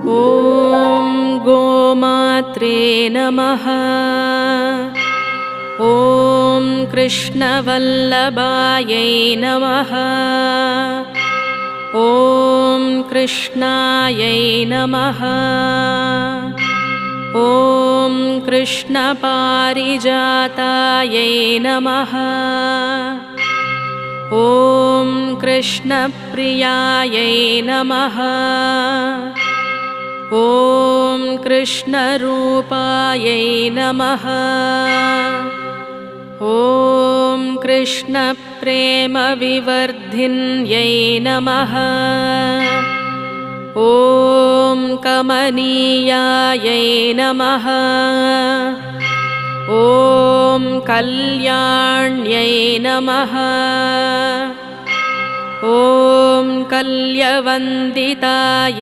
ॐ गोमात्रे नमः। ॐ कृष्णवल्लभायै नमः। ॐ कृष्णायै नमः। ॐ कृष्णपारिजातायै नमः। ॐ कृष्णप्रियायै नमः ॐ कृष्णरूपायै नमः। ॐ कृष्णप्रेमविवर्धिन्यै नमः। ॐ कमनीयायै नमः। ॐ कल्याण्यै नमः। ॐ कल्यवन्दिताय